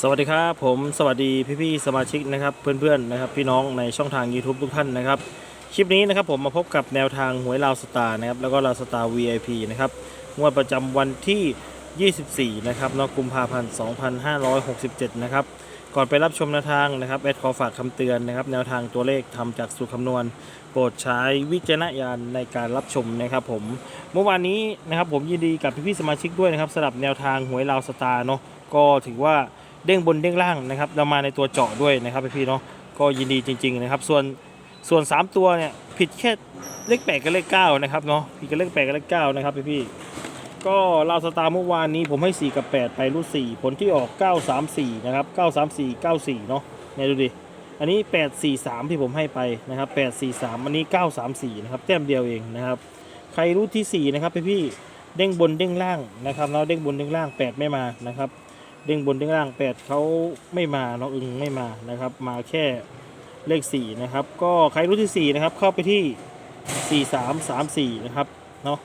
สวัสดีครับผมสวัสดีพี่ๆสมาชิกนะครับเพื่อนๆนะครับพี่น้องในช่องทาง YouTube ทุกท่านนะครับคลิปนี้นะครับผมมาพบกับแนวทางหวยลาวสตาร์นะครับแล้วก็ลาวสตาร์ VIP นะครับงวดประจำวันที่ 24 นะครับนอกกุมภาพันธ์ 2567 นะครับก่อนไปรับชมแนวทางนะครับแอดขอฝากคำเตือนนะครับแนวทางตัวเลขทำจากสูตรคำนวณ โปรดใช้วิจารณญาณในการรับชมนะครับผมเมื่อวานนี้นะครับผมยินดีกับพี่ๆสมาชิกด้วยนะครับสำหรับแนวทางหวยลาวสตาร์เนาะก็ถือว่า เด้งบนเด้งล่างนะครับเรามาในตัวเจาะด้วยนะครับพี่เนาะก็ยินดีจริง ๆนะครับ ส่วนส่วน 3 ตัวเนี่ยผิดแค่เลขแปดกับเลขเก้านะครับเนาะผิดกับเลขแปดกับเลขเก้านะครับพี่ๆก็เราสตาร์เมื่อวานนี้ผมให้ 4 กับ 8 ไปรูด4ผลที่ออก 934 นะครับ 934 94 เนาะเนี่ยดูดิ อันนี้ 843 ที่ผมให้ไปนะครับ 843 อันนี้ 934 นะครับ แต้มเดียวเองนะครับ ใครรู้ที่ 4 นะครับพี่ๆเด้งบนเด้งล่างนะครับเนาะเด้งบนเด้งล่าง 8 ไม่มานะครับ เด้งบนเด้งล่างแปดเขาไม่มาน้องอึงไม่มานะครับ มาแค่เลขสี่นะครับ ก็ใครรู้ที่สี่นะครับเข้าไปที่สี่สามสามสี่นะครับเนาะ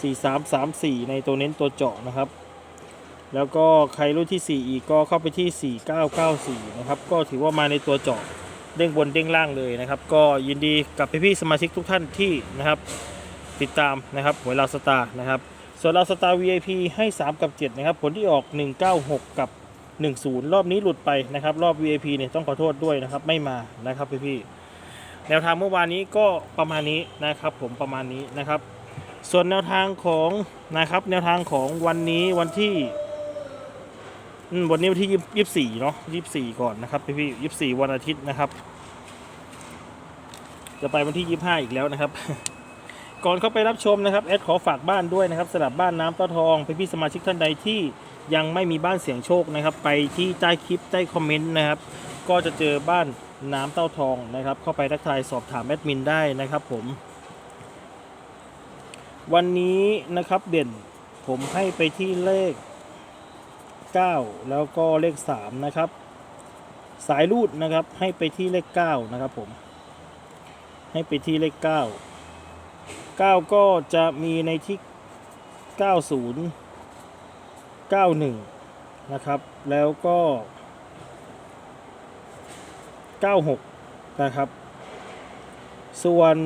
สี่สามสามสี่ในตัวเน้นตัวเจาะนะครับ แล้วก็ใครรู้ที่สี่อีกก็เข้าไปที่สี่เก้าเก้าสี่นะครับ ก็ถือว่ามาในตัวเจาะเด้งบนเด้งล่างเลยนะครับ ก็ยินดีกับพี่ๆสมาชิกทุกท่านที่นะครับ ติดตามนะครับหวยลาวสตาร์นะครับ ส่วนเราสตาร์ VIP ให้ 3 กับ 7 นะครับ ผลที่ออก 196 กับ 10 รอบนี้หลุดไปนะครับ รอบ VIP เนี่ยต้องขอโทษด้วยนะครับ ไม่มานะครับพี่ๆแนวทางเมื่อวานนี้ก็ประมาณนี้นะครับผมประมาณนี้นะครับ ส่วนแนวทางของนะครับแนวทางของวันนี้วันที่อืมวันนี้วันที่ยี่สิบสี่เนาะยี่สิบสี่ก่อนนะครับพี่ๆยี่สิบสี่วันอาทิตย์นะครับ จะไปวันที่ยี่สิบห้าอีกแล้วนะครับ ก่อนเข้าไปรับชมนะครับแอดขอฝากบ้านด้วยนะครับสำหรับบ้านน้ำเต้าทองพี่ๆสมาชิกท่านใดที่ยังไม่มีบ้านเสียงโชคนะครับ ไปที่ใต้คลิปใต้คอมเมนต์นะครับ ก็จะเจอบ้านน้ำเต้าทองนะครับ เข้าไปทักทายสอบถามแอดมินได้นะครับผม วันนี้นะครับเด่นผมให้ไปที่เลข 9 แล้วก็เลข 3 นะครับ สายรูดนะครับให้ไปที่เลข 9 นะครับผม ให้ไปที่เลข 9 9 ก็จะมีในที่ 90 91 นะครับ แล้วก็ 96 นะครับ ส่วน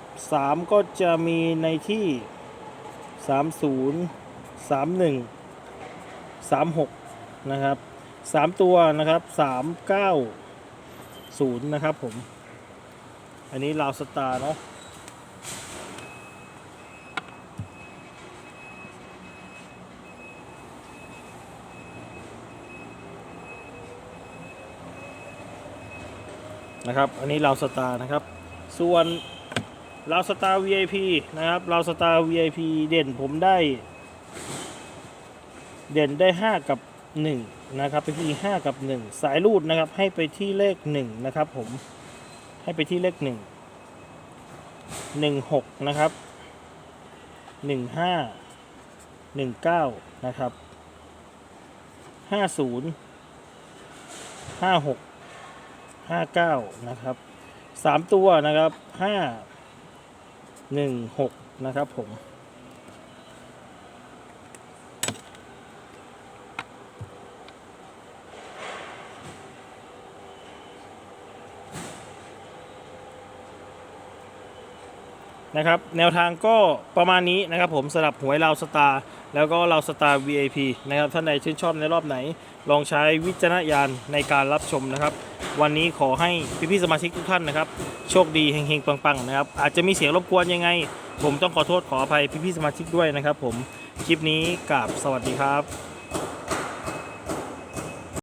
3 ก็จะมีในที่ 30 31 36 นะครับ 3 ตัวนะครับ 390 นะครับผม อันนี้ลาวสตาร์เนาะ นะครับ อันนี้เราสตาร์นะครับ ส่วนเราสตาร์ VIP นะครับเราสตาร์ VIP เด่นผมได้ เด่นได้ 5 กับ 1 นะครับ ไปที่ 5 กับ 1 สายรูดนะครับ ให้ไปที่เลข 1 นะครับผม ให้ไปที่เลข 1 1 6 นะครับ 1 5 1 9 นะครับ 50 56 ห้าเก้านะครับสามตัวนะครับห้าหนึ่งหกนะครับผม นะครับแนวทางก็ประมาณนี้นะครับผมสำหรับหวยเราสตาร์แล้วก็เราสตาร์ VIP นะครับท่านใดชื่นชอบในรอบไหน ลองใช้วิจารณญาณในการรับชมนะครับ วันนี้ขอให้พี่ๆสมาชิกทุกท่านนะครับ โชคดีเฮงๆปังๆนะครับอาจจะมีเสียงรบกวนยังไง ผมต้องขอโทษขออภัยพี่ๆสมาชิกด้วยนะครับ ผมคลิปนี้กราบสวัสดีครับ